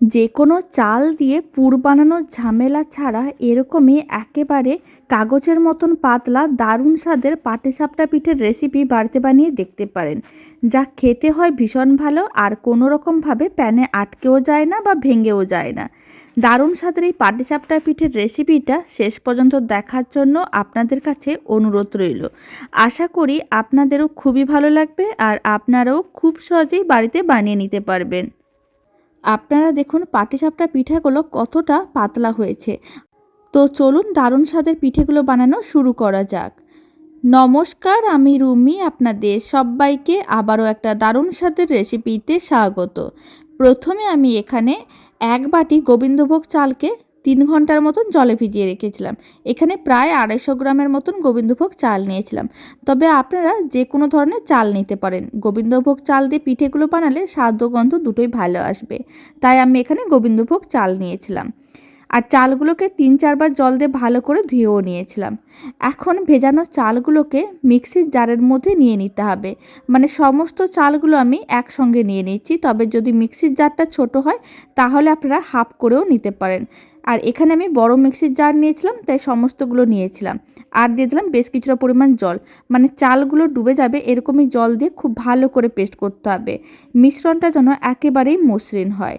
যে কোনো চাল দিয়ে পুর বানানোর ঝামেলা ছাড়া এরকমই একেবারে কাগজের মতন পাতলা, দারুণ স্বাদের পাটিসাপটা পিঠের রেসিপি বাড়িতে বানিয়ে দেখতে পারেন। যা খেতে হয় ভীষণ ভালো আর কোনো রকমভাবে প্যানে আটকেও যায় না বা ভেঙেও যায় না। দারুণ স্বাদের এই পাটিসাপটা পিঠের রেসিপিটা শেষ পর্যন্ত দেখার জন্য আপনাদের কাছে অনুরোধ রইল। আশা করি আপনাদেরও খুবই ভালো লাগবে আর আপনারাও খুব সহজেই বাড়িতে বানিয়ে নিতে পারবেন। আপনারা দেখুন পাটিসাপটা পিঠাগুলো কতটা পাতলা হয়েছে। তো চলুন দারুণ স্বাদের পিঠেগুলো বানানো শুরু করা যাক। নমস্কার, আমি রুমি আপনাদের সবাইকে আবারও একটা দারুণ স্বাদের রেসিপিতে স্বাগত। প্রথমে আমি এখানে এক বাটি গোবিন্দভোগ চালকে তিন ঘণ্টার মতন জলে ভিজিয়ে রেখেছিলাম। এখানে প্রায় আড়াইশো গ্রামের মতন গোবিন্দভোগ চাল নিয়েছিলাম। তবে আপনারা যে কোনো ধরনের চাল নিতে পারেন। গোবিন্দভোগ চাল দিয়ে পিঠেগুলো বানালে স্বাদ গন্ধ দুটোই ভালো আসবে। তাই আমি এখানে গোবিন্দভোগ চাল নিয়েছিলাম। আর চালগুলোকে তিন চারবার জল দিয়ে ভালো করে ধুয়েও নিয়েছিলাম। এখন ভেজানো চালগুলোকে মিক্সির জারের মধ্যে নিয়ে নিতে হবে। মানে সমস্ত চালগুলো আমি একসঙ্গে নিয়ে নিচ্ছি তবে যদি মিক্সির জারটা ছোট হয়, তাহলে আপনারা হাফ করেও নিতে পারেন। আর এখানে আমি বড় মিক্সির জার নিয়েছিলাম, তাই সমস্তগুলো নিয়েছিলাম। আর দিয়ে দিলাম বেশ কিছুটা পরিমাণ জল। মানে চালগুলো ডুবে যাবে, এরকমই জল দিয়ে খুব ভালো করে পেস্ট করতে হবে। মিশ্রণটা যেন একেবারেই মসৃণ হয়।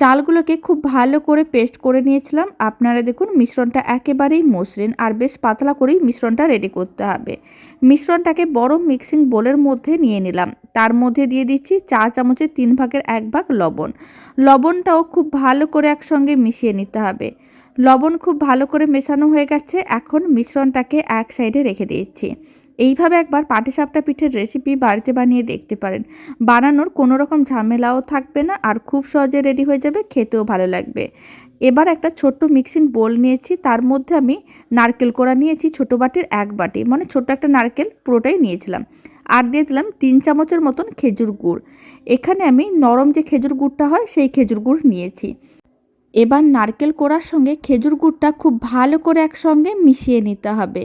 চালগুলোকে খুব ভালো করে পেস্ট করে নিয়েছিলাম। আপনারা দেখুন মিশ্রণটা একেবারেই মসৃণ আর বেশ পাতলা করেই মিশ্রণটা রেডি করতে হবে। মিশ্রণটাকে বড় মিক্সিং বোলের মধ্যে নিয়ে নিলাম। তার মধ্যে দিয়ে দিচ্ছি চা চামচের তিন ভাগের এক ভাগ লবণ। লবণটাও খুব ভালো করে একসঙ্গে মিশিয়ে নিতে হবে। লবণ খুব ভালো করে মেশানো হয়ে গেছে। এখন মিশ্রণটাকে এক সাইডে রেখে দিয়েছি এইভাবে একবার পাটিসাপটা পিঠের রেসিপি বাড়িতে বানিয়ে দেখতে পারেন। বানানোর কোনো রকম ঝামেলাও থাকবে না আর খুব সহজে রেডি হয়ে যাবে, খেতেও ভালো লাগবে। এবার একটা ছোট্ট মিক্সিং বোল নিয়েছি, তার মধ্যে আমি নারকেল কোড়া নিয়েছি, ছোটো বাটির এক বাটি মানে ছোট্ট একটা নারকেল পুরোটাই নিয়েছিলাম। আর দিয়ে দিলাম তিন চামচের মতন খেজুর গুড়। এখানে আমি নরম যে খেজুর গুড়টা হয়, সেই খেজুর গুড় নিয়েছি। এবার নারকেল কোড়ার সঙ্গে খেজুর গুড়টা খুব ভালো করে একসঙ্গে মিশিয়ে নিতে হবে।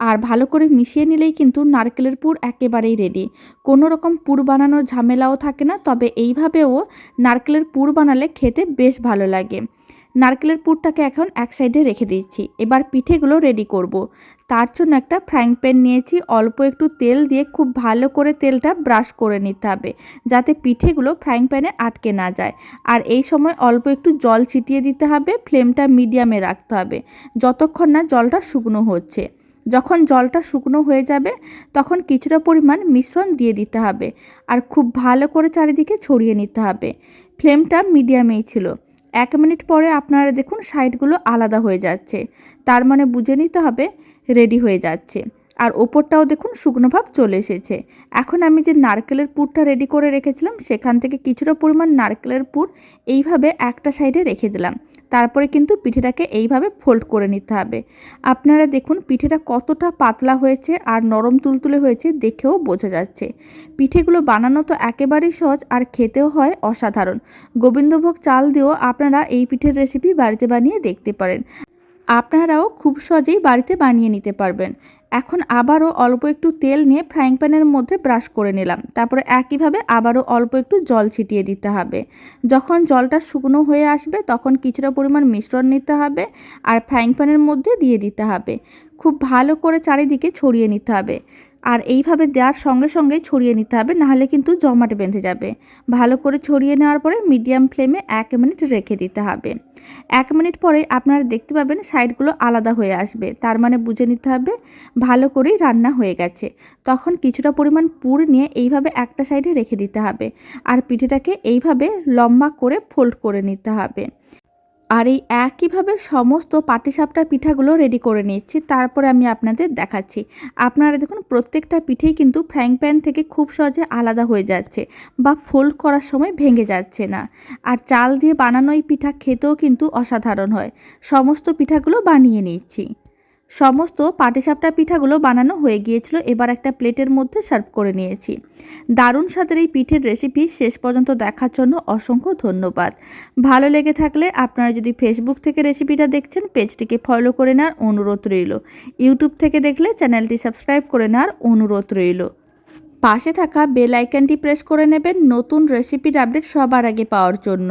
আর ভালো করে মিশিয়ে নিলেই কিন্তু নারকেলের পুর একেবারেই রেডি কোনো রকম পুর বানানোর ঝামেলাও থাকে না, তবে এইভাবেও নারকেলের পুর বানালে খেতে বেশ ভালো লাগে। নারকেলের পুরটাকে এখন এক সাইডে রেখে দিচ্ছি। এবার পিঠেগুলো রেডি করব। তার জন্য একটা ফ্রাইং প্যান নিয়েছি। অল্প একটু তেল দিয়ে খুব ভালো করে তেলটা ব্রাশ করে নিতে হবে, যাতে পিঠেগুলো ফ্রাইং প্যানে আটকে না যায়। আর এই সময় অল্প একটু জল ছিটিয়ে দিতে হবে ফ্লেমটা মিডিয়ামে রাখতে হবে, যতক্ষণ না জলটা শুকনো হচ্ছে। যখন জলটা শুকনো হয়ে যাবে, তখন কিছুটা পরিমাণ মিশ্রণ দিয়ে দিতে হবে। আর খুব ভালো করে চারিদিকে ছড়িয়ে নিতে হবে। ফ্লেমটা মিডিয়ামেই ছিল। এক মিনিট পরে আপনারা দেখুন সাইডগুলো আলাদা হয়ে যাচ্ছে। তার মানে বুঝে নিতে হবে রেডি হয়ে যাচ্ছে। আর ওপরটাও দেখুন শুকনো ভাব চলে এসেছে। এখন আমি যে নারকেলের পুরটা রেডি করে রেখেছিলাম, সেখান থেকে কিছুটা পরিমাণ নারকেলের পুর এইভাবে একটা সাইডে রেখে দিলাম। তারপরে কিন্তু পিঠেটাকে এইভাবে ফোল্ড করে নিতে হবে। আপনারা দেখুন পিঠেটা কতটা পাতলা হয়েছে আর নরম তুলতুলে হয়েছে দেখেও বোঝা যাচ্ছে। পিঠেগুলো বানানো তো একেবারেই সহজ আর খেতেও হয় অসাধারণ। গোবিন্দভোগ চাল দিয়েও আপনারা এই পিঠের রেসিপি বাড়িতে বানিয়ে দেখতে পারেন। আপনারাও খুব সহজেই বাড়িতে বানিয়ে নিতে পারবেন। এখন আবারও অল্প একটু তেল নিয়ে ফ্রাইং প্যানের মধ্যে ব্রাশ করে নিলাম। তারপরে একইভাবে আবারও অল্প একটু জল ছিটিয়ে দিতে হবে। যখন জলটা শুকনো হয়ে আসবে, তখন কিছুটা পরিমাণ মিশ্রণ নিতে হবে আর ফ্রাইং প্যানের মধ্যে দিয়ে দিতে হবে। খুব ভালো করে চারিদিকে ছড়িয়ে নিতে হবে। আর এইভাবে দেওয়ার সঙ্গে সঙ্গে ছড়িয়ে নিতে হবে, নাহলে কিন্তু জমাট বেঁধে যাবে। ভালো করে ছড়িয়ে নেওয়ার পরে মিডিয়াম ফ্লেমে এক মিনিট রেখে দিতে হবে। এক মিনিট পরে আপনারা দেখতে পাবেন সাইডগুলো আলাদা হয়ে আসবে। তার মানে বুঝে নিতে হবে ভালো করেই রান্না হয়ে গেছে। তখন কিছুটা পরিমাণ পুর নিয়ে এইভাবে একটা সাইডে রেখে দিতে হবে। আর পিঠেটাকে এইভাবে লম্বা করে ফোল্ড করে নিতে হবে। আর এই একইভাবে সমস্ত পাটিসাপটা পিঠাগুলো রেডি করে নিচ্ছি তারপরে আমি আপনাদের দেখাচ্ছি। আপনারা দেখুন, প্রত্যেকটা পিঠেই কিন্তু ফ্রাইং প্যান থেকে খুব সহজে আলাদা হয়ে যাচ্ছে বা ফোল্ড করার সময় ভেঙে যাচ্ছে না। আর চাল দিয়ে বানানো এই পিঠা খেতেও কিন্তু অসাধারণ হয়। সমস্ত পিঠাগুলো বানিয়ে নিচ্ছি সমস্ত পাটিসাপটা পিঠাগুলো বানানো হয়ে গিয়েছিল, এবার একটা প্লেটের মধ্যে সার্ভ করে নিয়েছি। দারুণ স্বাদের এই পিঠের রেসিপি শেষ পর্যন্ত দেখার জন্য অসংখ্য ধন্যবাদ। ভালো লেগে থাকলে আপনারা যদি ফেসবুক থেকে রেসিপিটা দেখছেন পেজটিকে ফলো করে নেওয়ার অনুরোধ রইল। ইউটিউব থেকে দেখলে চ্যানেলটি সাবস্ক্রাইব করে নেওয়ার অনুরোধ রইল। পাশে থাকা বেল আইকনটি প্রেস করে নেবেন নতুন রেসিপির আপডেট সবার আগে পাওয়ার জন্য।